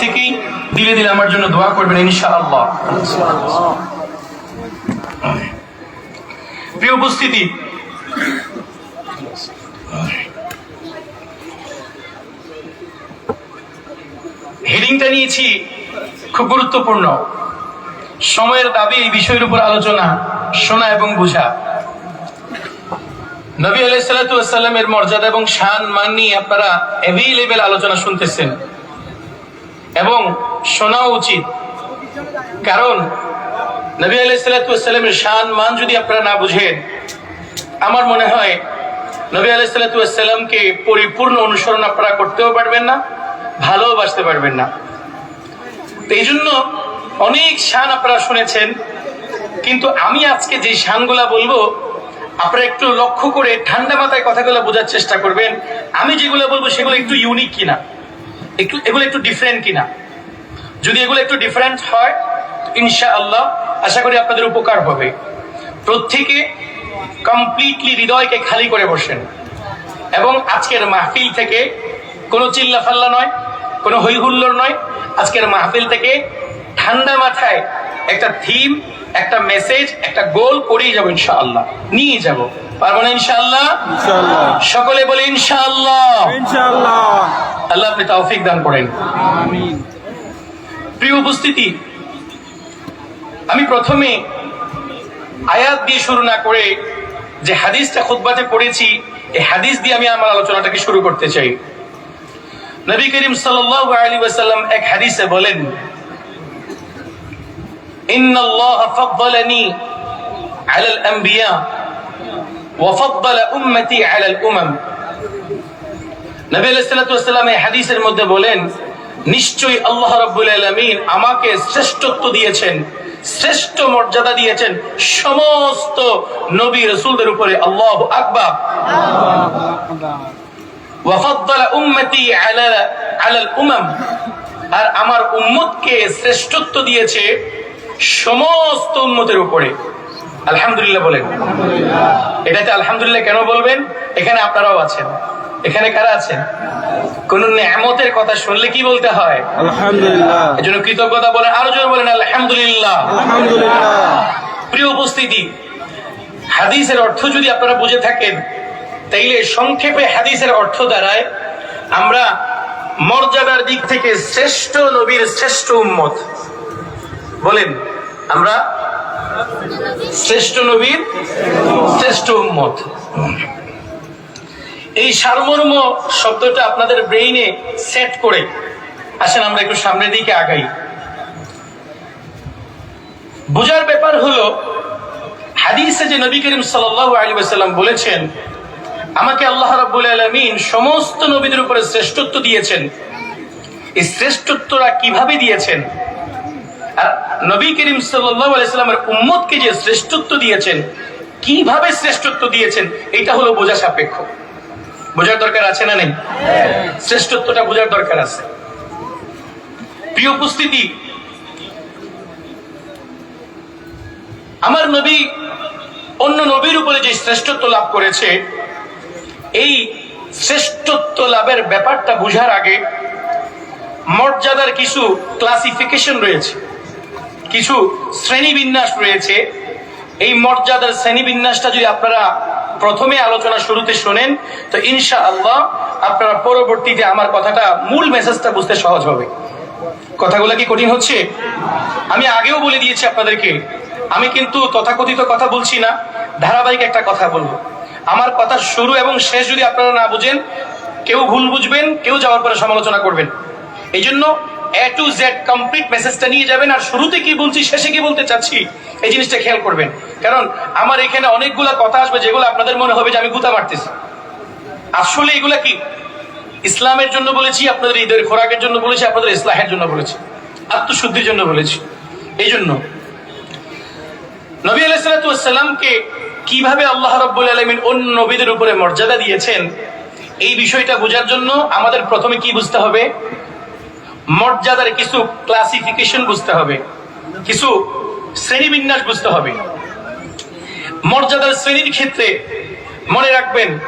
থেকেই দিলে দিলে আমার জন্য দোয়া করবেন, ইনশাআল্লাহ। প্রিয় উপস্থিতি হেডিংটা নিয়েছি খুব গুরুত্বপূর্ণ। সময়ের দাবি এই বিষয়ের উপর আলোচনা, শোনা এবং বোঝা। নবী আলাইসাল্লামের মর্যাদা এবং শান মান নিয়ে আপনারা অ্যাভেলেবেল আলোচনা শুনতেছেন। এবং শোনাও উচিত। কারণ নবী আলাইসাল্লামের শান মান যদি আপনারা না বুঝেন, আমার মনে হয় নবী আলাইসাল্লামকে পরিপূর্ণ অনুসরণ আপনারা করতেও পারবেন না, ভালোবাসতে পারবেন না। তো এই জন্য অনেক শান আপনারা শুনেছেন, কিন্তু আমি আজকে যে শানগুলা বলব, আপনারা একটু লক্ষ্য করে ঠান্ডা মাথায় কথাগুলো বোঝার চেষ্টা করবেন। আমি যেগুলো বলব সেগুলো একটু ইউনিক কিনা। এগুলো একটু ডিফারেন্ট কিনা? যদি এগুলো একটু ডিফারেন্ট হয় ইনশা আল্লাহ আশা করি আপনাদের উপকার হবে। প্রত্যেকে কমপ্লিটলি হৃদয়কে খালি করে বসেন। এবং আজকের মাহফিল থেকে কোনো চিল্লা ফাল্লা নয়, কোনো হই হুল্লোড় নয়। আজকের মাহফিল থেকে ঠান্ডা মাথায় একটা থিম একটা মেসেজ একটা গোল করেই যাব ইনশাআল্লাহ। নিয়ে যাব। পারব না ইনশাআল্লাহ? সকলে বলে ইনশাআল্লাহ। ইনশাআল্লাহ। আল্লাহ আপনি তৌফিক দান করেন। প্রিয় উপস্থিতি আমি প্রথমে আয়াত দিয়ে শুরু না করে যে হাদিসটা খুতবাতে পড়েছি এই হাদিস দিয়ে আমি আমার আলোচনাটাকে শুরু করতে চাই। নবী করিম সাল্লাল্লাহু আলাইহি ওয়াসাল্লাম এক হাদিসে বলেন إن الله فضلني على الأنبياء وفضل أمتي على الأمم নবী আলাইসাল্লাম এই হাদিসের মধ্যে বলেন নিশ্চয়ই আল্লাহ রাব্বুল আলামিন আমাকে শ্রেষ্ঠত্ব দিয়েছেন শ্রেষ্ঠ মর্যাদা দিয়েছেন সমস্ত নবী রসুলদের উপরে আল্লাহ আকবার ওয়াফাদ্দালা উম্মতি আলা আলাল উমাম আর আমার উম্মতকে শ্রেষ্ঠত্ব দিয়েছে সমস্ত উন্মতের উপরে। আলহামদুলিল্লাহ বলেন। এটাতে আলহামদুলিল্লাহ কেন বলবেন? এখানে আপনারাও আছেন। এখানে কারা আছেন? কোন নেয়ামতের কথা শুনলে কি বলতে হয়? আলহামদুলিল্লাহ। এজন্য কৃতজ্ঞতা বলেন আরও জোরে বলেন আলহামদুলিল্লাহ। আলহামদুলিল্লাহ। প্রিয় উপস্থিতি হাদিসের অর্থ যদি আপনারা বুঝে থাকেন তাইলে সংক্ষেপে হাদিসের অর্থ দ্বারায় আমরা মর্যাদার দিক থেকে শ্রেষ্ঠ নবীর শ্রেষ্ঠ উম্মত। বলেন আমরা শ্রেষ্ঠ নবীর শ্রেষ্ঠ উম্মত। এই সারমর্ম শব্দটা আপনাদের ব্রেইনে সেট করে আসেন, আমরা একটু সামনের দিকে আগাই। বোঝার ব্যাপার হলো, হাদিসে যে নবী করিম সাল্লাল্লাহু আলাইহি ওয়াসাল্লাম বলেছেন, আমাকে আল্লাহ রাব্বুল আলামিন সমস্ত নবীদের উপরে শ্রেষ্ঠত্ব দিয়েছেন। এই শ্রেষ্ঠত্বরা কীভাবে দিয়েছেন? নবী করিম সাল্লামের উম্মতকে যে শ্রেষ্ঠত্ব দিয়েছেন, কীভাবে শ্রেষ্ঠত্ব দিয়েছেন, এটা হলো বোঝা সাপেক্ষ। বোঝার দরকার আছে না নেই? শ্রেষ্ঠত্বটা বোঝার দরকার আছে। প্রিয় উপস্থিতি, আমার নবী অন্য নবীর উপরে যে শ্রেষ্ঠত্ব লাভ করেছে, এই শ্রেষ্ঠত্ব লাভের ব্যাপারটা বুঝার আগে মর্যাদার কিছু ক্লাসিফিকেশন রয়েছে। কিছু শ্রেণীবিন্যাস রয়েছে। এই মর্যাদার শ্রেণীবিন্যাসটা যদি আপনারা প্রথমে আলোচনা শুরুতে শোনেন, তো ইনশা আল্লাহ আপনারা পরবর্তীতে আমার কথাটা মূল মেসেজটা বুঝতে সহজ হবে। কথাগুলো কি কঠিন হচ্ছে? আমি আগেও বলে দিয়েছি আপনাদেরকে, আমি কিন্তু তথাকথিত কথা বলছি না, ধারাবাহিক একটা কথা বলব। আমার কথা শুরু এবং শেষ যদি আপনারা না বুঝেন, কেউ ভুল বুঝবেন, কেউ যাওয়ার পরে সমালোচনা করবেন। এই জন্য এ টু জেড কমপ্লিট মেসেজটা নিয়ে যাবেন আর শুরুতে কি বলছি, শেষে কি বলতে চাচ্ছি, এই জিনিসটা খেয়াল করবেন। কারণ আমার এখানে অনেকগুলো কথা আসবে যেগুলো আপনাদের মনে হবে যে আমি গুতা মারতেছি। আসলে এগুলা কি? ইসলামের জন্য বলেছি, আপনাদের ঈদের খোরাকের জন্য বলেছি, আপনাদের ইসলাহের জন্য বলেছি, আত্মশুদ্ধির জন্য বলেছি। এই জন্য নবী আলাইসালামকে কীভাবে আল্লাহ রব্বুল আলমিন অন্য নবীদের উপরে মর্যাদা দিয়েছেন, এই বিষয়টা বোঝার জন্য আমাদের প্রথমে কি বুঝতে হবে? মর্যাদার কিছু ক্লাসিফিকেশন বুঝতে হবে কিছু শ্রেণীবিন্যাস বুঝতে হবে। মর্যাদার শ্রেণির ক্ষেত্রে মনে রাখবেন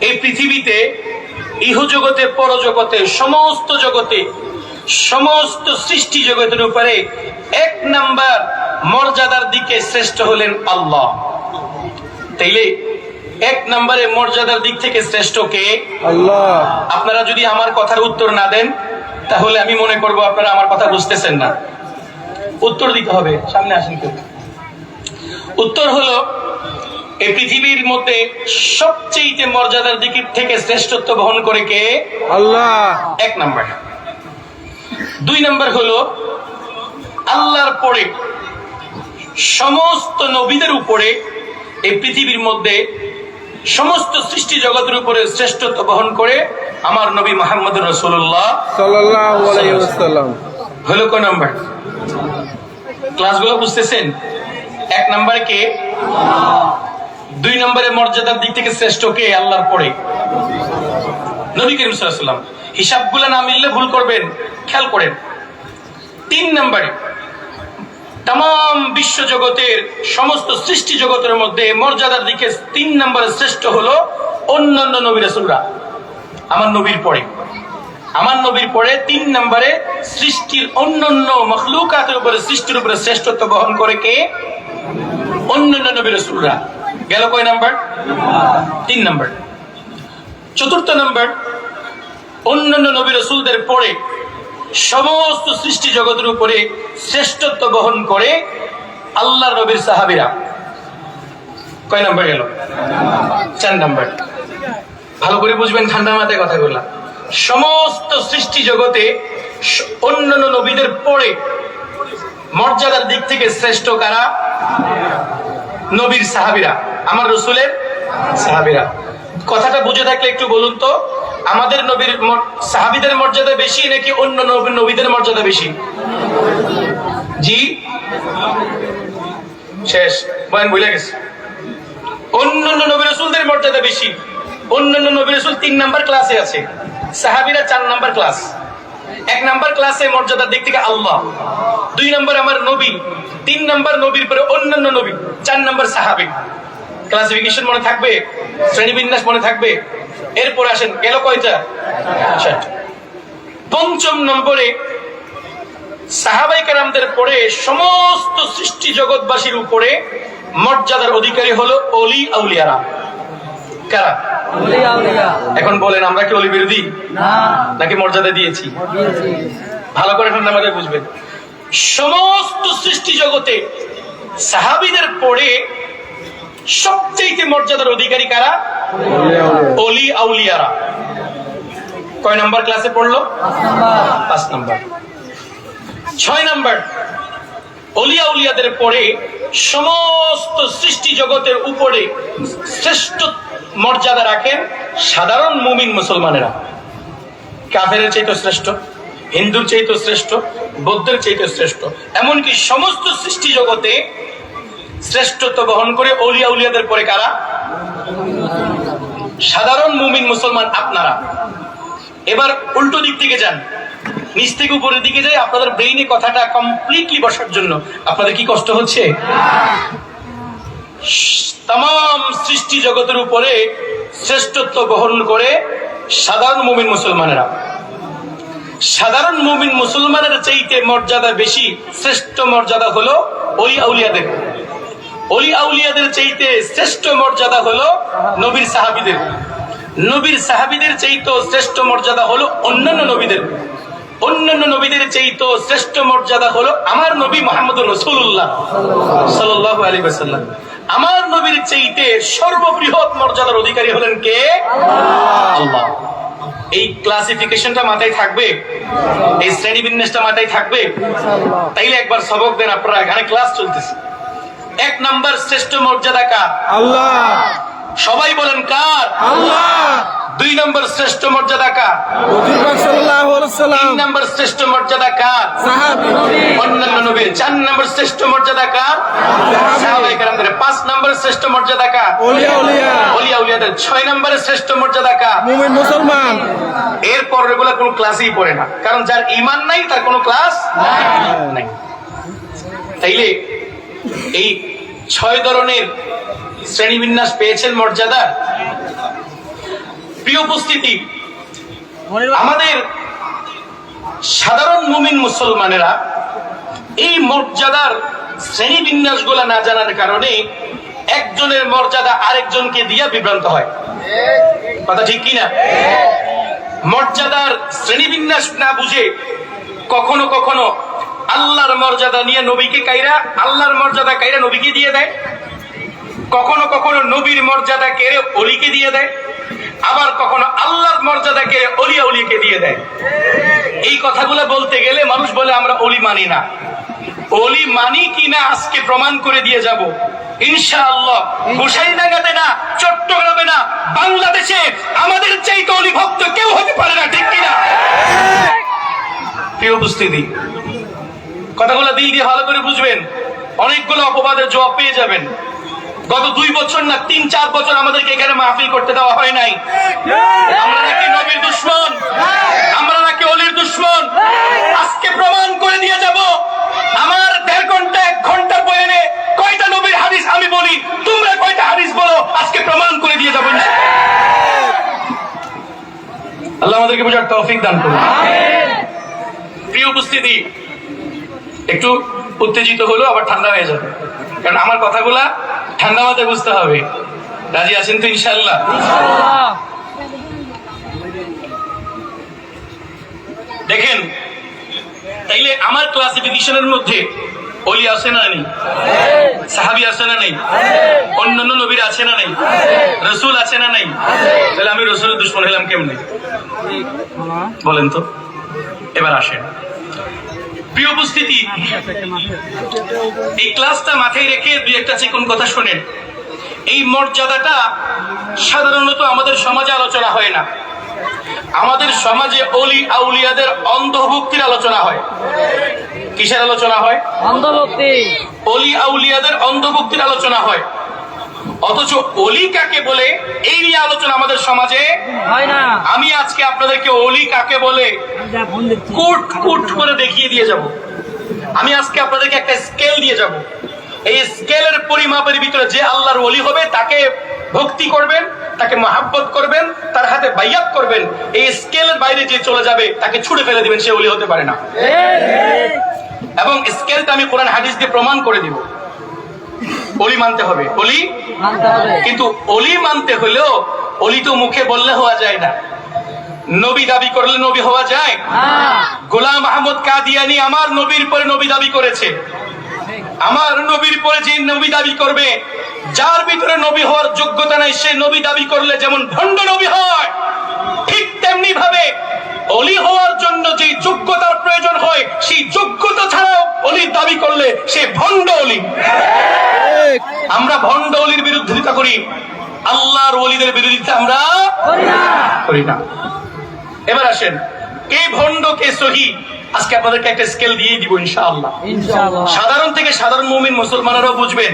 এই পৃথিবীতে ইহজগতে পরজগতে সমস্ত জগতে সমস্ত সৃষ্টি জগতের উপরে এক নাম্বার মর্যাদার দিকে শ্রেষ্ঠ হলেন আল্লাহ। তাইলে এক নম্বরে মর্যাদার দিক থেকে শ্রেষ্ঠ কে? আল্লাহ। আপনারা যদি আমার কথার উত্তর না দেন তাহলে আমি মনে করব আপনারা আমার কথা বুঝতেছেন না। উত্তর দিতে হবে সামনে আসেন কেউ। উত্তর হলো এই পৃথিবীর মধ্যে সবচেয়ে মর্যাদার দিক থেকে শ্রেষ্ঠত্ব বহন করে কে? আল্লাহ। এক নাম্বার। দুই নাম্বার হলো আল্লাহর পরে সমস্ত নবীদের উপরে এই পৃথিবীর মধ্যে সমস্ত সৃষ্টি জগতের উপরে শ্রেষ্ঠত্ব বহন করে আমার নবী মোহাম্মদ রসুল্লাহ হলো কোন নাম্বার ক্লাসগুলো বুঝতেছেন? এক নাম্বারে কে? দুই নম্বরে মর্যাদার দিক থেকে শ্রেষ্ঠ কে? আল্লাহর পরে। নবী করিম সাল্লাম হিসাবগুলো না মিললে ভুল করবেন। খেয়াল করেন। তিন নম্বরে তাম বিশ্ব জগতের সমস্ত সৃষ্টি জগতের মধ্যে মর্যাদার দিকে তিন নম্বরে শ্রেষ্ঠ হলো অন্যান্য নবী রাসূলরা। আমার নবীর পরে। আমার নবীর পরে তিন নম্বরে সৃষ্টির অন্যান্য মখলুকাতের উপরে সৃষ্টির উপরে শ্রেষ্ঠত্ব বহন করে কে? অন্যান্য নবী রাসূলরা। গেল কয় নাম্বার? তিন নাম্বার। চতুর্থ নাম্বার, অন্যান্য নবী রসুলদের পরে সমস্ত সৃষ্টি জগতের উপরে শ্রেষ্ঠত্ব বহন করে আল্লাহ নবীর সাহাবিরা। কয় নাম্বার গেল? চার নাম্বার। ভালো করে বুঝবেন ঠান্ডা মাথায় কথা বললাম সমস্ত সৃষ্টি জগতে অন্যান্য নবীদের পরে মর্যাদার দিক থেকে শ্রেষ্ঠ কারা? নবীর সাহাবিরা। আমার রসুলের সাহাবিরা। কথাটা বুঝে থাকলে একটু বলুন তো। আমাদের নবীর সাহাবিদের মর্যাদা বেশি নাকি অন্য নবী- নবীদের মর্যাদা বেশি? জি। শেষ। বয়ান ভুলে গেছে। অন্যান্য নবী রসুলদের মর্যাদা বেশি। অন্যান্য নবী রসুল তিন নাম্বার ক্লাসে আছে। সাহাবিরা চার নাম্বার ক্লাস। এক নাম্বার ক্লাসে মর্যাদার দিক থেকে আল্লাহ। দুই নাম্বার আমার নবী। তিন নাম্বার নবীর পরে অন্যান্য নবী। চার নাম্বার সাহাবি। ক্লাসিফিকেশন মনে থাকবে শ্রেণীবিন্যাস মনে থাকবে। এরপরে আসেন গেল কয়টা? পঞ্চম নম্বরে সাহাবাই কারামদের পরে সমস্ত সৃষ্টি জগৎবাসীর উপরে মর্যাদার অধিকারী হলো অলি আউলিয়ারা। কারা? এখন বলেন আমরা কি অলি বিরোধী? নাকি মর্যাদা দিয়েছি? ভালো করে ঠান্ডা মাথায় বুঝবেন। সমস্ত সৃষ্টি জগতে সাহাবিদের পরে সবচেয়ে মর্যাদার অধিকারী কারা? অলি আউলিয়ারা। কয় নাম্বার ক্লাসে পড়ল? পাঁচ নাম্বার। ছয় নাম্বার। অলিয়া উলিয়াদের পরে সমস্ত সৃষ্টি জগতের উপরে শ্রেষ্ঠ মর্যাদা রাখেন সাধারণ মুমিন মুসলমানেরা। কাফের চাইতে শ্রেষ্ঠ, হিন্দুর চাইতে শ্রেষ্ঠ, বৌদ্ধের চাইতে শ্রেষ্ঠ। এমনকি সমস্ত সৃষ্টি জগতে শ্রেষ্ঠত্ব বহন করে অলিয়া উলিয়াদের পরে কারা? সাধারণ মুমিন মুসলমান আপনারা। এবার উল্টো দিক থেকে যান। নিচ থেকে উপরের দিকে যাই, আপনাদের ব্রেইনে কথাটা কমপ্লিটলি বসার জন্য। আপনাদের কি কষ্ট হচ্ছে? তাম সৃষ্টি জগতের উপরে শ্রেষ্ঠত্ব বহন করে সাধারণ মুমিন মুসলমানেরা। সাধারণ মুমিন মুসলমানের চাইতে মর্যাদা বেশি, শ্রেষ্ঠ মর্যাদা হলো অলি আউলিয়াদের অলি আউলিয়াদের চাইতে শ্রেষ্ঠ মর্যাদা হলো নবীর সাহাবিদের নবীর সাহাবিদের চাইতো শ্রেষ্ঠ মর্যাদা হলো অন্যান্য নবীদের অন্যান্য নবীদের চাইতো শ্রেষ্ঠ মর্যাদা হলো আমার নবী মোহাম্মদ রসুল্লাহ সাল্লাহ আলী সাল্লাম আমার নবীর চাইতে সর্ববৃহৎ মর্যাদার অধিকারী হলেন কে? আল্লাহ। এই ক্লাসিফিকেশনটা মাথায় থাকবে? এই শ্রেণি বিন্যাসটা মাথায় থাকবে? তাইলে একবার সবক দেন আপনারা, এখানে ক্লাস চলতেছে। এক নাম্বার শ্রেষ্ঠ মর্যাদা কার? আল্লাহ। সবাই বলেন কার? আল্লাহ। দুই নম্বর শ্রেষ্ঠ মর্যাদা কার? তিন নম্বর শ্রেষ্ঠ মর্যাদা কার? অন্যান্য নবীর চার নম্বর শ্রেষ্ঠ মর্যাদা কার? পাঁচ নম্বর শ্রেষ্ঠ মর্যাদা কার? ওলিয়া উলিয়াদের ছয় নম্বরে শ্রেষ্ঠ মর্যাদা কার? মুসলমান। এরপর এগুলো কোনো ক্লাসই পড়ে না। কারণ যার ইমান নাই তার কোনো ক্লাস নাই। তাইলে এই ছয় ধরনের শ্রেণীবিন্যাস পেয়েছেন মর্যাদা। প্রিয় উপস্থিতি আমাদের সাধারণ মুমিন মুসলমানেরা এই মর্যাদার শ্রেণি বিন্যাসগুলা না জানার কারণে একজনের মর্যাদা আরেকজনকে দিয়া বিভ্রান্ত হয়। কথা ঠিক কিনা? মর্যাদার শ্রেণীবিন্যাস না বুঝে কখনো কখনো আল্লাহর মর্যাদা নিয়ে নবীকে কাইরা, আল্লাহর মর্যাদা কাইরা নবীকে দিয়ে দেয়। কখনো কখনো নবীর মর্যাদা কেড়ে অলিকে দিয়ে দেয়, আবার কখনো আল্লাহর মর্যাদা কেড়ে অলিয়া অলিকে দিয়ে দেয়। এই কথাগুলো বলতে গেলে মানুষ বলে, আমরা অলি মানি না। অলি মানি কিনা আজকে প্রমাণ করে দিয়ে যাব। ইনশাআল্লাহ গোসাইডাঙ্গাতে না, চট্টগ্রামে না, বাংলাদেশে আমাদের চাইতে অলি ভক্ত কেউ হতে পারে না, ঠিক কিনা? প্রিয় উপস্থিতি কথাগুলো দিল দিয়ে ভালো করে বুঝবেন। অনেকগুলো অপবাদের জবাব পেয়ে যাবেন। গত দুই বছর না তিন চার বছর আমাদেরকে এখানে মাহফিল করতে দেওয়া হয় নাই। আমরা নাকি নবীর দুশ্মন। আমরা নাকি অলির দুশ্মন। আজকে প্রমাণ করে দিয়ে যাব। আমার দেড় ঘণ্টা এক ঘণ্টা বয়ানে কয়টা নবীর হাদিস আমি বলি? তোমরা কয়টা হাদিস বলো? আজকে প্রমাণ করে দিয়ে যাব আল্লাহ। আমাদেরকে বোঝার তৌফিক দান করুন। প্রিয় উপস্থিতি একটু উত্তেজিত হলো আবার ঠান্ডা হয়ে যাবে। কারণ আমার কথাগুলা ঠান্ডা মাথায় বুঝতে হবে। রাজি আছেন তো ইনশাল্লাহ দেখেন, তাইলে আমার ক্লাসিফিকেশনের মধ্যে অলি আছে না নেই? সাহাবি আছে না নেই? অন্যান্য নবীর আছে না নেই? রসুল আছে না নেই? তাহলে আমি রসুলের দুশ্মন হলাম কেমনে? বলেন তো, এবার আসেন। প্রিয় উপস্থিতি এই ক্লাসটা মাথায় রেখে দুই একটা চিকন কথা শোনেন। এই মর্যাদাটা সাধারণত আমাদের সমাজে আলোচনা হয় না। আমাদের সমাজে অলি আউলিয়াদের অন্ধভক্তির আলোচনা হয়। কিসের আলোচনা হয়? অন্ধভক্তি। অলি আউলিয়াদের অন্ধভক্তির আলোচনা হয়। অথচ অলি কাকে বলে? এই নিয়ে আলোচনা আমাদের সমাজে। হয় না। আমি আজকে আপনাদেরকে অলি কাকে বলে? কুট কুট করে দেখিয়ে দিয়ে যাব। আমি আজকে আপনাদেরকে একটা স্কেল দিয়ে যাব। এই স্কেলের পরিমাপের ভিতরে যে আল্লাহর ওলি হবে তাকে ভক্তি করবেন তাকে মহাব্বত করবেন তার হাতে বাইয়াত করবেন এই স্কেলের বাইরে যে চলে যাবে তাকে ছুড়ে ফেলে দিবেন সে অলি হতে পারে না। এবং স্কেলটা আমি কোরআন হাদিস দিয়ে প্রমাণ করে দিব। অলি মানতে হবে। অলি? কিন্তু অলি মানতে হলেও অলি তো মুখে বললে হওয়া যায় না। নবী দাবি করলে নবী হওয়া যায়। হ্যাঁ। গোলাম আহমদ কাদিয়ানি আমার নবীর পরে নবী দাবি করেছে। আমার নবীর পরে যে নবী দাবি করবে যার ভিতরে নবী হওয়ার যোগ্যতা নাই সে নবী দাবি করলে যেমন ভণ্ড নবী হয় ঠিক তেমনি ভাবে অলি হওয়ার জন্য যে যোগ্যতার প্রয়োজন হয় সেই যোগ্যতা ছাড়াও অলির দাবি করলে সে ভণ্ড অলি। আমরা ভণ্ড অলির বিরোধিতা করি আল্লাহর অলিদের বিরোধিতা আমরা করি না। এবার আসেন কে ভণ্ড কে সহি আজকে আপনাদেরকে একটা স্কেল দিয়ে দিব ইনশাআল্লাহ। ইনশাআল্লাহ। সাধারণ থেকে সাধারণ মুমিন মুসলমানেরাও বুঝবেন।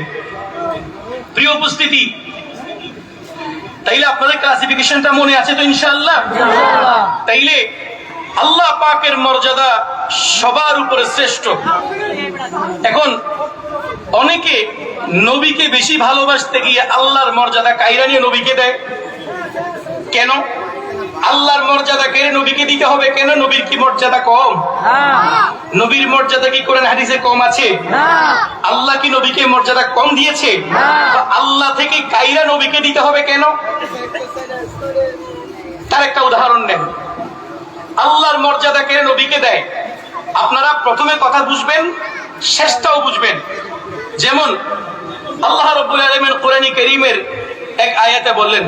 প্রিয় উপস্থিতি তাইলে আপনাদের ক্লাসিফিকেশনটা মনে আছে তো ইনশাআল্লাহ? ইনশাআল্লাহ। তাইলে আল্লাহ পাকের মর্যাদা সবার উপরে শ্রেষ্ঠ। এখন অনেকে নবীকে বেশি ভালোবাসতে গিয়ে আল্লাহর মর্যাদা কাইরা নিয়ে নবীকে দেয়। কেন? আল্লাহর মর্যাদা কেড়ে নবীকে দিতে হবে কেন? নবীর কি মর্যাদা কম? হ্যাঁ। নবীর মর্যাদা কি কোরআন হাদিসে কম আছে? আল্লাহ কি নবীকে মর্যাদা কম দিয়েছে? তো আল্লাহ থেকে কাইরা নবীকে দিতে হবে কেন? তার একটা উদাহরণ নেন আল্লাহর মর্যাদা কেড়ে নবীকে দেয় আপনারা প্রথমে কথা বুঝবেন শেষটাও বুঝবেন যেমন আল্লাহ রব্বুল আলমের কোরআনী করিমের এক আয়াতে বললেন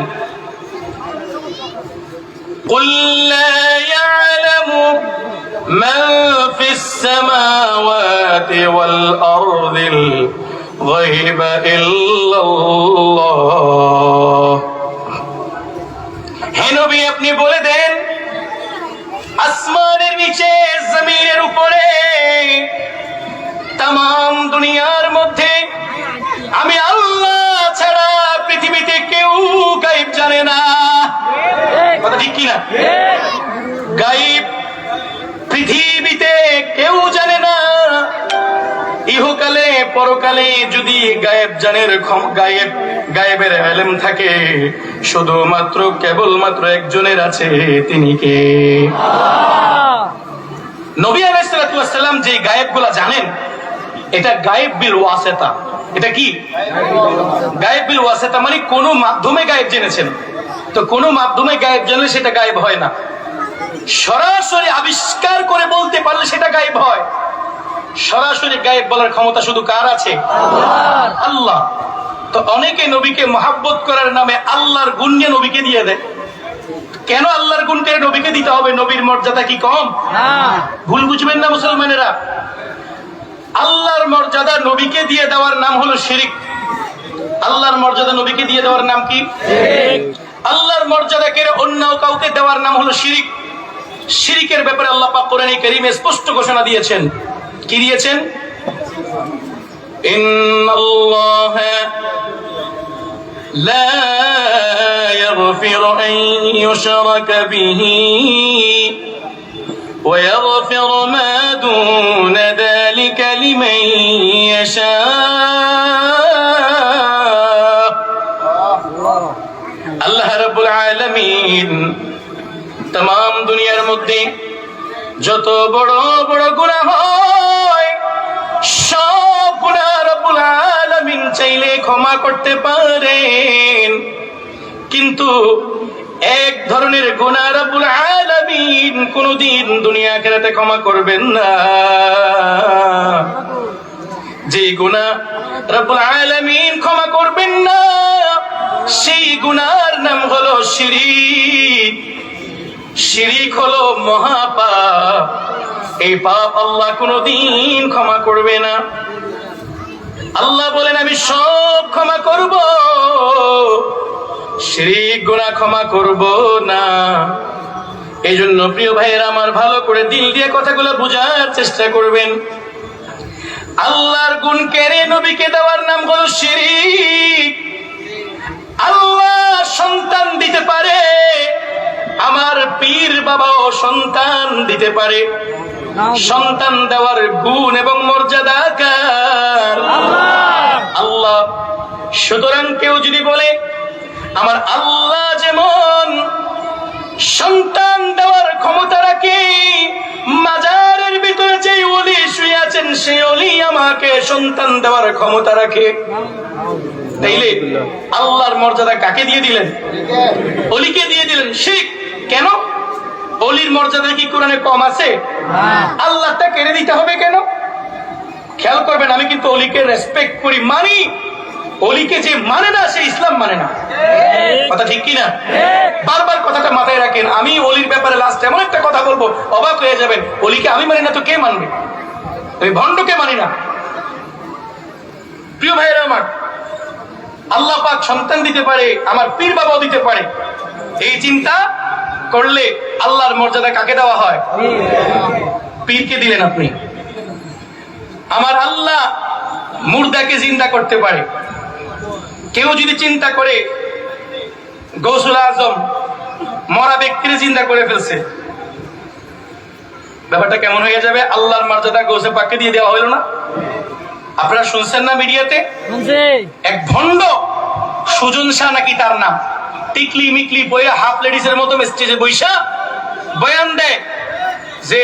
قل لا يعلم من في السماوات والأرض الغيب إلا الله হে নবী আপনি বলে দেন জমিনের উপরে। তাম দুনিয়ার মধ্যে আমি আল্লাহ ছাড়া পৃথিবীতে কেউ গাইব জানে না। কথা ঠিক কিনা? গাইব পৃথিবীতে কেউ জানে না। ইহকালে পরকালে যদি গায়েব জানের গায়েব গায়েবের এলেম থাকে, শুধুমাত্র কেবলমাত্র একজনের আছে, তিনি কে? নবী আলাইসালাম যে গায়েবগুলা জানেন, এটা গায়েব বিল ওয়াসেতা। এটা কি? গায়েব বিল ওয়াসেতা মানে কোন মাধ্যমে গায়েব জেনেছেন। তো কোন মাধ্যমে গায়েব জানলে সেটা গায়েব হয় না। সরাসরি আবিষ্কার করে বলতে পারলে সেটা গায়েব হয়। সরাসরি গায়েব বলার ক্ষমতা শুধু কার আছে? আল্লাহ। তো অনেকে নবীকে মহাব্বত করার নামে আল্লাহর গুণ নবীকে দিয়ে দেয়। কেন আল্লাহর গুণকে নবীকে দিতে হবে? নবীর মর্যাদা কি কম? ভুল বুঝবেন না মুসলমানেরা। আল্লাহর মর্যাদা নবীকে দিয়ে দেওয়ার নাম হলো শিরিক। আল্লাহর মর্যাদা নবীকে দিয়ে দেওয়ার নাম কি? আল্লাহর মর্যাদা কেড়ে অন্য কাউকে দেওয়ার নাম হলো শিরিক। শিরিকের ব্যাপারে আল্লাহ পাক কোরআনে কারীমে স্পষ্ট ঘোষণা দিয়েছেন। কি দিয়েছেন? ইন্নাল্লাহ لا يغفر أن يشرك به ويغفر ما دون ذلك لمن يشاء আল্লাহ রাব্বুল আলামিন तमाम দুনিয়ার মধ্যে যত বড় বড় গুনাহ হয় সব গুনাহ রব্বুল আলামিন চাইলে ক্ষমা করতে পারেন কিন্তু এক ধরনের গুনাহ রব্বুল আলামিন কোনদিন দুনিয়া আখিরাতে ক্ষমা করবেন না। যে গুণা রব্বুল আলামিন ক্ষমা করবেন না, সেই গুনার নাম হলো শিরিক। শিরিক হলো মহাপাপ। এই পাপ আল্লাহ কোনদিন ক্ষমা করবে না। আল্লাহ বলেন, আমি সব ক্ষমা করব। শিরিক গুনাহ ক্ষমা করব না। এই জন্য প্রিয় ভাইয়েরা আমার ভালো করে দিল দিয়ে কথাগুলো বোঝার চেষ্টা করবেন। আল্লাহর গুণ কেড়ে নবীকে দেওয়ার নাম হলো শিরিক। আল্লাহ সন্তান দিতে পারে আমার পীর বাবাও সন্তান দিতে পারে। সন্তান দেওয়ার গুণ এবং মর্যাদা কার? আল্লাহ সুতরাং কেউ যদি বলে আমার আল্লাহ যেমন সন্তান দেওয়ার ক্ষমতা রাখে, মাজারের ভিতরে যে অলি শুয়ে আছেন, সেই অলি আমাকে সন্তান দেওয়ার ক্ষমতা রাখে। তাইলে আল্লাহর মর্যাদা কাকে দিয়ে দিলেন? অলিকে দিয়ে দিলেন শিখ। কেন? অলির মর্যাদা কি কোরআনে কম আছে? আল্লাহটা কেড়ে দিতে হবে কেন? খেয়াল করবেন, আমি কিন্তু অলিকে রেসপেক্ট করি, মানি। অলিকে যে মানে না সে ইসলাম মানে না। কথা ঠিক কি না বারবার কথাটা মাথায় রাখেন আমি অলির ব্যাপারে লাস্ট এমন একটা কথা বলব অবাক হয়ে যাবেন অলিকে আমি মানি না তো কে মানবে? আমি ভণ্ডকে মানি না। প্রিয় ভাইয়েরা আমার আল্লাহ পাক সন্তান দিতে পারে আমার পীর বাবাও দিতে পারে। এই চিন্তা করলে আল্লাহর মর্যাদা কাকে দেওয়া হয়? পীরকে দিলেন আপনি। আমার আল্লাহ মুর্দাকে জিন্দা করতে পারে। কেউ যদি চিন্তা করে গৌসুল আজম মরা ব্যক্তির চিন্তা করে ফেলছে ব্যাপারটা কেমন হয়ে যাবে? আল্লাহর মর্যাদা গৌসে পাককে দিয়ে দেওয়া হইল না? আপনারা শুনছেন না মিডিয়াতে? এক ভণ্ড সুজন শাহ নাকি তার নাম? টিকলি মিকলি বইয়া হাফ লেডিসের মতো স্টেজে বৈশা বয়ান দেয় যে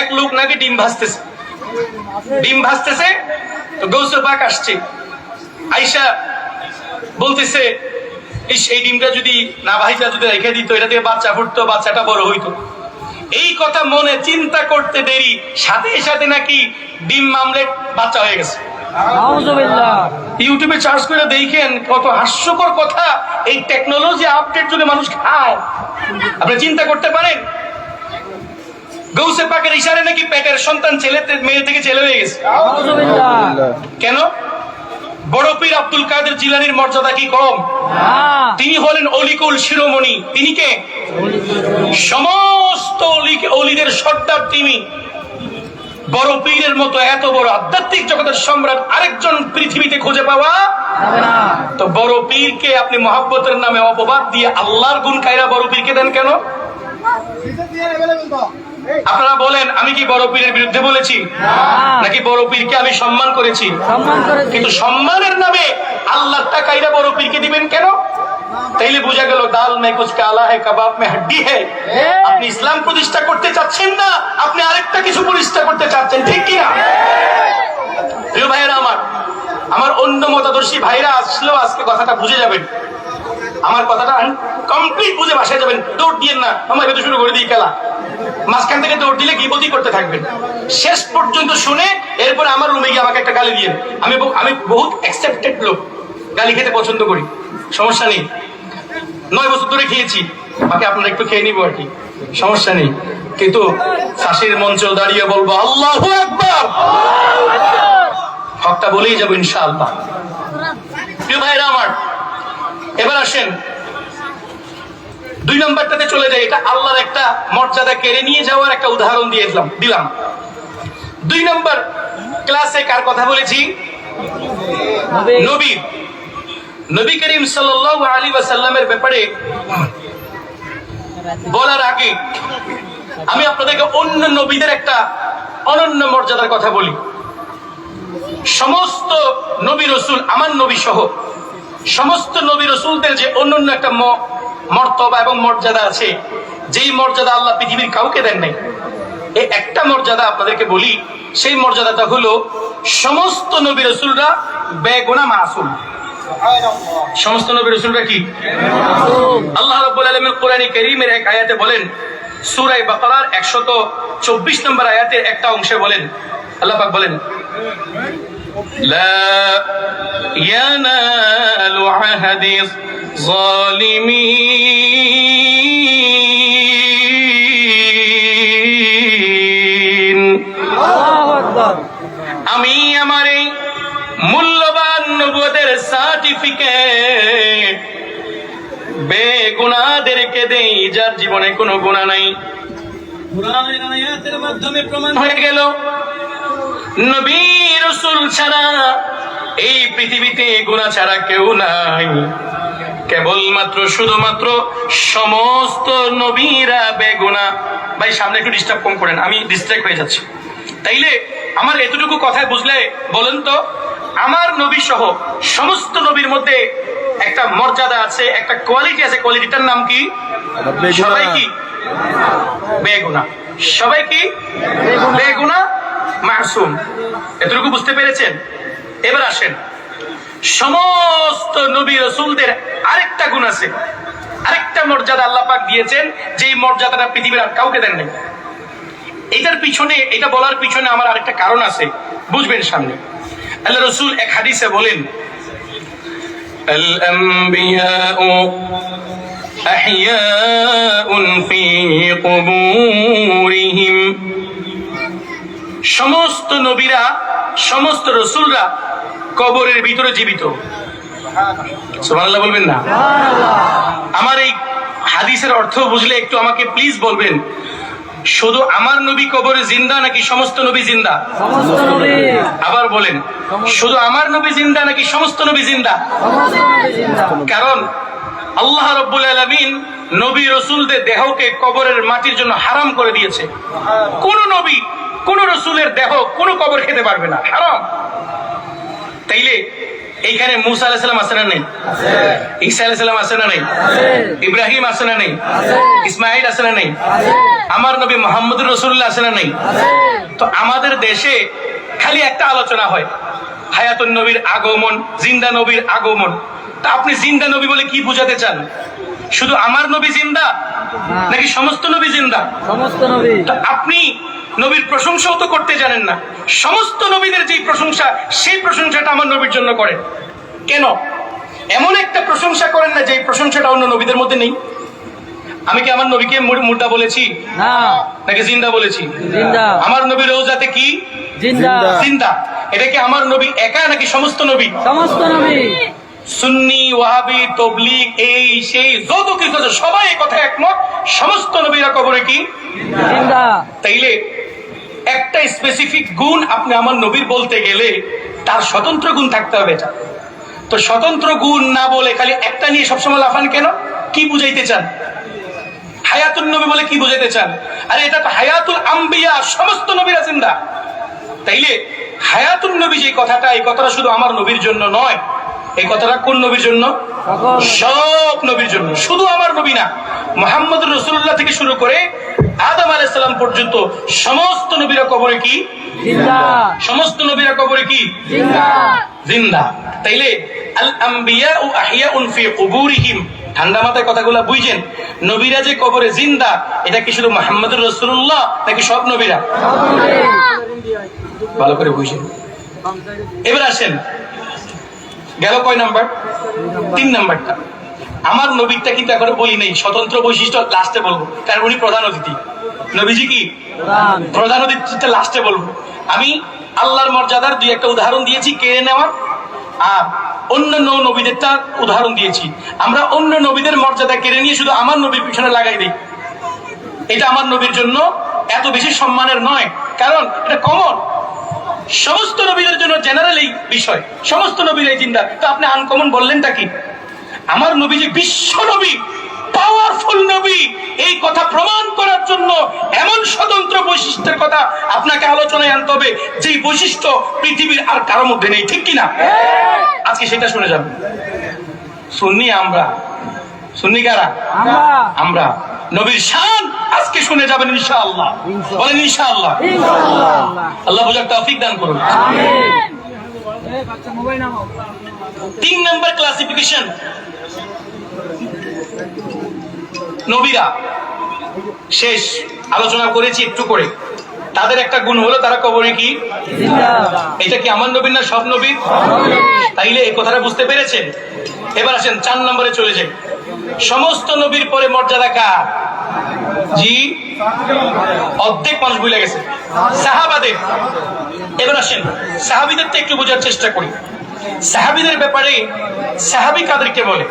এক লোক নাকি ডিম ভাসতেছে ডিম ভাসতেছে তো গৌসে পাক আসছে। আইসা বলতেছে এই ডিমটা যদি না ভাইটা যদি রেখে দিত এটা দিয়ে বাচ্চা ফুটতো বাচ্চাটা বড় হইতো। এই কথা মনে চিন্তা করতে দেরি সাথে সাথে নাকি ডিম মামলেট বাচ্চা হয়ে গেছে। ইউটিউবে চার্জ করে দেখেন কত হাস্যকর কথা এই টেকনোলজি আপডেট যদি মানুষ খায়। আপনি চিন্তা করতে পারেন? গৌসে পাকের ইশারে নাকি পেটের সন্তান ছেলে মেয়ে থেকে ছেলে হয়ে গেছে। কেন? বড় পীর আব্দুল কাদের জিলানির মর্যাদা কি কম? হ্যাঁ তিনি হলেন অলিকুল শিরোমণি। তিনি কে? সমস্ত অলি- অলিদের সর্দার তিনি। বড় পীরের মতো এত বড় আধ্যাত্মিক জগতের সম্রাট আরেকজন পৃথিবীতে খুঁজে পাওয়া তো বড় পীরকে আপনি মহাব্বতের নামে অপবাদ দিয়ে আল্লাহর গুণ খাইরা বড় পীরকে দেন কেন? আপনারা বলেন আমি কি বড় পীরের বিরুদ্ধে বলেছি? নাকি বড় পীরকে আমি সম্মান করেছি? কিন্তু সম্মানের নামে আল্লাহর টাকাইরা বড় পীরকে দিবেন কেন? তাইলে বোঝা গেল ডাল মে কুচ কালা হে কাবাব মে হাড্ডি হে। আপনি ইসলাম প্রতিষ্ঠা করতে চাচ্ছেন না আপনি আরেকটা কিছু প্রতিষ্ঠা করতে চাচ্ছেন ঠিক কিনা প্রিয় ভাইয়েরা আমার আমার অন্য মতাদর্শী ভাইরা আসলেও আজকে কথাটা বুঝে যাবেন। আমার কথাটা কমপ্লিট বুঝে বাসায় যাবেন। দৌড় দিয়েন না আমার ভেতর শুরু করে দিই খেলা। মাঝখান থেকে দৌড় দিলে গিবতি করতে থাকবেন। শেষ পর্যন্ত শুনে এরপরে আমার রুমে গিয়ে আমাকে একটা গালি দিয়ে আমি আমি বহুত অ্যাকসেপ্টেড লোক। গালি খেতে পছন্দ করি। সমস্যা নেই। নয় বছর ধরে খেয়েছি। বাকি আপনারা একটু খেয়ে নিবো আর কি। সমস্যা নেই। কিন্তু ফাঁসির মঞ্চ দাঁড়িয়ে বলব, আল্লাহ একবার হকটা বলেই যাব ইনশাআল্লাহ। প্রিয় ভাইরা আমার, এবার আসেন। দুই নম্বরটাতে চলে যায় এটা আল্লাহর একটা মর্যাদা কেড়ে নিয়ে যাওয়ার একটা উদাহরণ দিয়েছিলাম দিলাম দুই নম্বর ক্লাসে কার কথা বলেছি? নবী। নবী। করিম সাল্লাল্লাহু আলাইহি ওয়াসাল্লামের ব্যাপারে বলার আগে আমি আপনাদেরকে অন্য নবীদের একটা অনন্য মর্যাদার কথা বলি। সমস্ত নবী রসুল আমার নবী সহ সমস্ত নবী রসুলদের যে অন্যান্য একটা ম- মর্তবা এবং মর্যাদা আছে। যেই মর্যাদা আল্লাহ পৃথিবীর কাউকে দেন নাই, এই একটা মর্যাদা আপনাদেরকে বলি, সেই মর্যাদাটা হলো সমস্ত নবী রসুলরা বেগুনা মাসুল সমস্ত নবী রসুলরা কি? আল্লাহ রব্বুল আলমীর কোরআনী করিমের এক আয়াতে বলেন সুরাই বাকার একশত চব্বিশ নম্বর আয়াতে একটা অংশে বলেন, আল্লাহ পাক বলেন, লা ইয়ানালু আহাদিস الظالمين আল্লাহু আকবার আমি আমার এই মূল্যবান নবুয়তের সার্টিফিকেট বেগুনাদেরকে দেই যার জীবনে কোনো গুণা নাই কোরআনের আয়াতের মাধ্যমে প্রমাণ হয়ে গেল নবী রসুল ছাড়া এই পৃথিবীতে গুণা ছাড়া কেউ নাই কেবলমাত্র শুধুমাত্র সমস্ত নবীরা বেগুনা। ভাই সামনে একটু ডিস্টার্ব কম করেন আমি ডিস্ট্রাক্ট হয়ে যাচ্ছি। তাইলে আমার এতটুকু কথায় বুঝলে বলেন তো আমার নবী সহ সমস্ত নবীর মধ্যে একটা মর্যাদা আছে একটা কোয়ালিটি আছে। কোয়ালিটিটার নাম কি? সবাই কি? বেগুনা। সবাই কি? বেগুনা মাসুম। এতটুকু বুঝতে পেরেছেন? এবার আসেন। সমস্ত নবী রসুলদের আরেকটা গুণ আছে আরেকটা মর্যাদা আল্লাহ পাক দিয়েছেন যে এই মর্যাদাটা পৃথিবীর আর কাউকে দেন নাই এটার পিছনে এটা বলার পিছনে আমার আরেকটা কারণ আছে বুঝবেন সামনে আল্লাহ রসুল এক হাদিসে বলেন الأنبياء أحياء في قبورهم সমস্ত নবীরা সমস্ত রসুলরা কবরের ভিতরে জীবিত। সুবহানাল্লাহ বলবেন না? আমার এই হাদিসের অর্থ বুঝলে একটু আমাকে প্লিজ বলবেন, শুধু আমার নবী কবরে জিন্দা নাকি সমস্ত নবী জিন্দা? আবার বলেন, শুধু আমার নবী জিন্দা নাকি সমস্ত নবী জিন্দা? কারণ আল্লাহ রব্বুল আলমিন নবী রসুলদের দেহকে কবরের মাটির জন্য হারাম করে দিয়েছে। কোন নবী, কোন রসুলের দেহ কোন কবর খেতে পারবে না। হারাম। তাইলে এইখানে মুসা আলাহিসাল্লাম আছে না নেই? ঈসা আলাহিসাল্লাম আছে না নেই? ইব্রাহিম আছে না নেই? ইসমাইল আছে না নেই? আমার নবী মোহাম্মদ রসুল্লাহ আছে না নেই? তো আমাদের দেশে খালি একটা আলোচনা হয় হায়াতুন নবীর আগমন জিন্দা নবীর আগমন। তা আপনি জিন্দা নবী বলে কি বুঝাতে চান? শুধু আমার নবী জিন্দা নাকি সমস্ত নবী জিন্দা? সমস্ত নবী। তা আপনি নবীর প্রশংসাও তো করতে জানেন না। সমস্ত নবীদের যেই প্রশংসা সেই প্রশংসাটা আমার নবীর জন্য করেন। কেন? এমন একটা প্রশংসা করেন না যে প্রশংসাটা অন্য নবীদের মধ্যে নেই। আমি কি আমার নবীকে মুর- মুর্দা বলেছি? না। নাকি জিন্দা বলেছি? আমার নবী রোজাতে কি? জিন্দা। এটা কি আমার নবী একা নাকি সমস্ত নবী? সমস্ত নবী। সুন্নি ওয়াহাবি তবলিগ এই সেই যত কিছু আছে সবাই কথা একমত। সমস্ত নবীরা কবরে কি? তাইলে একটা স্পেসিফিক গুণ আপনি আমার নবীর বলতে গেলে তার স্বতন্ত্র গুণ থাকতে হবে এটা। তো স্বতন্ত্র গুণ না বলে খালি একটা নিয়ে সবসময় লাফান কেন? কি বুঝাইতে চান? হায়াতুল নবী বলে কি বুঝাইতে চান? আরে এটা তো হায়াতুল আম্বিয়া, সমস্ত নবীরা জিন্দা। তাইলে হায়াতুল নবী যে কথাটা, এই কথাটা শুধু আমার নবীর জন্য নয় এই কথাটা কোন নবীর জন্য? সব নবীর জন্য। শুধু আমার নবী না মোহাম্মদ রসুল্লাহ থেকে শুরু করে আদম আলাইসাল্লাম পর্যন্ত সমস্ত নবীরা কবরে কি? সমস্ত নবীরা কবরে কি? জিন্দা। তাইলে আল আম্বিয়া ও আহিয়া উনফি কুবুরিহিম। ঠান্ডা মাথায় কথাগুলো বুঝছেন নবীরা যে কবরে জিন্দা এটা কি শুধু মোহাম্মদ রসুল্লাহ নাকি সব নবীরা? ভালো করে বুঝেন। এবার আসেন। গেল কয় নাম্বার? তিন নাম্বারটা। আমার নবীরটা কিন্তু এখনও বলি নেই স্বতন্ত্র বৈশিষ্ট্য লাস্টে বলব কারণ উনি প্রধান অতিথি। নবীজি কি? প্রধান। অতিথিটা লাস্টে বলব। আমি আল্লাহর মর্যাদার দুই একটা উদাহরণ দিয়েছি কেড়ে নেওয়ার আর অন্য নৌ নবীদেরটা উদাহরণ দিয়েছি। আমরা অন্য নবীদের মর্যাদা কেড়ে নিয়ে শুধু আমার নবীর পিছনে লাগাই দিই। এটা আমার নবীর জন্য এত বেশি সম্মানের নয় কারণ এটা কমন সমস্ত নবীদের জন্য জেনারেল এই বিষয়। সমস্ত নবীর এই চিন্তা তো আপনি আনকমন বললেনটা কি? আমার নবী যে বিশ্ব নবী পাওয়ারফুল নবী। এই কথা প্রমাণ করার জন্য এমন স্বতন্ত্র বৈশিষ্ট্যের কথা আপনাকে আলোচনায় আনতে হবে যেই বৈশিষ্ট্য পৃথিবীর আর কারও মধ্যে নেই। ঠিক কিনা? আজকে সেটা শুনে যাবেন শুননি আমরা। শুননি কারা? আমরা। আমরা। নবীর শান আজকে শুনে যাবেন ইনশাআল্লাহ। বলেন ইনশাআল্লাহ। ইনশাআল্লাহ। আল্লাহ বুঝার তৌফিক দান করুন। আমিন তিন নম্বর ক্লাসিফিকেশন নবীরা। শেষ। আলোচনা করেছি একটু করে। তাদের একটা গুণ হলো তারা কবরে কি? এটা কি আমার নবীর না সব নবীর? তাইলে এই কথাটা বুঝতে পেরেছেন? এবার আসেন চার নম্বরে চলে যাই। সমস্ত নবীর পরে মর্যাদা কার? জি, অর্ধেক মানুষ ভুলে গেছে। সাহাবাদের, এবার আসেন সাহাবিদের তো একটু বোঝার চেষ্টা করি। সাহাবিদের ব্যাপারে সাহাবি কাদেরকে বলে?